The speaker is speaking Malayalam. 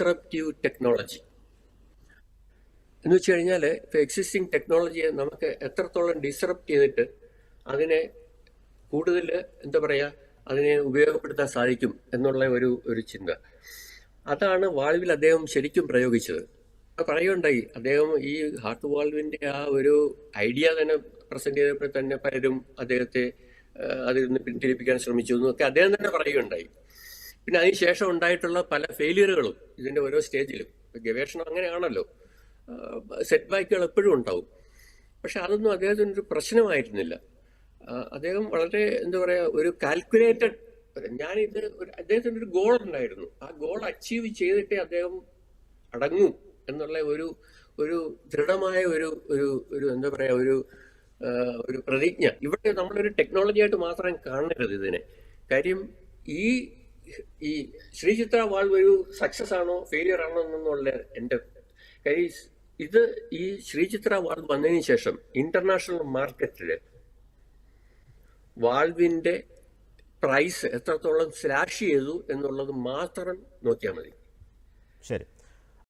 ഡിസ്റപ്റ്റീവ് ടെക്നോളജി എന്ന് വെച്ച് കഴിഞ്ഞാൽ ഇപ്പോൾ എക്സിസ്റ്റിംഗ് ടെക്നോളജിയെ നമുക്ക് എത്രത്തോളം ഡിസ്റപ്റ്റ് ചെയ്തിട്ട് അതിനെ കൂടുതൽ എന്താ പറയുക അതിനെ ഉപയോഗപ്പെടുത്താൻ സാധിക്കും എന്നുള്ള ഒരു ഒരു ചിന്ത. അതാണ് വാൾവിൽ അദ്ദേഹം ശരിക്കും പ്രയോഗിച്ചത്. അത് പറയുണ്ടായി അദ്ദേഹം ഈ ഹാർട്ട് വാൾവിന്റെ ആ ഒരു ഐഡിയ തന്നെ പ്രസന്റ് ചെയ്തപ്പോൾ തന്നെ പലരും അദ്ദേഹത്തെ അതിൽ നിന്ന് പിന്തിരിപ്പിക്കാൻ ശ്രമിച്ചു എന്നൊക്കെ അദ്ദേഹം തന്നെ പറയുകയുണ്ടായി. പിന്നെ അതിനുശേഷം ഉണ്ടായിട്ടുള്ള പല ഫെയിലിയറുകളും ഇതിന്റെ ഓരോ സ്റ്റേജിലും. ഗവേഷണം അങ്ങനെയാണല്ലോ. സെറ്റ് ബാക്കുകൾ എപ്പോഴും ഉണ്ടാവും. പക്ഷെ അതൊന്നും അദ്ദേഹത്തിന് ഒരു പ്രശ്നമായിരുന്നില്ല. അദ്ദേഹം വളരെ എന്താ പറയുക ഒരു കാൽക്കുലേറ്റഡ് ഞാനിത് ഒരു അദ്ദേഹത്തിന് ഒരു ഗോൾ ഉണ്ടായിരുന്നു. ആ ഗോൾ അച്ചീവ് ചെയ്തിട്ടേ അദ്ദേഹം അടങ്ങൂ എന്നുള്ള ഒരു ഒരു ദൃഢമായ ഒരു ഒരു ഒരു എന്താ പറയുക ഒരു ഒരു പ്രതിജ്ഞ. ഇവിടെ നമ്മളൊരു ടെക്നോളജി ആയിട്ട് മാത്രം കാണരുത് ഇതിനെ. കാര്യം ഈ ഈ ശ്രീചിത്ര വാൾവ് ഒരു സക്സസ് ആണോ ഫെയിലിയർ ആണോ എന്നുള്ള എന്റെ കാര്യം. ഇത് ഈ ശ്രീചിത്ര വാൾവ് വന്നതിന് ശേഷം ഇന്റർനാഷണൽ മാർക്കറ്റിൽ വാൾവിന്റെ പ്രൈസ് എത്രത്തോളം സ്ലാഷ് ചെയ്തു എന്നുള്ളത് മാത്രം നോക്കിയാൽ മതി. ശരി.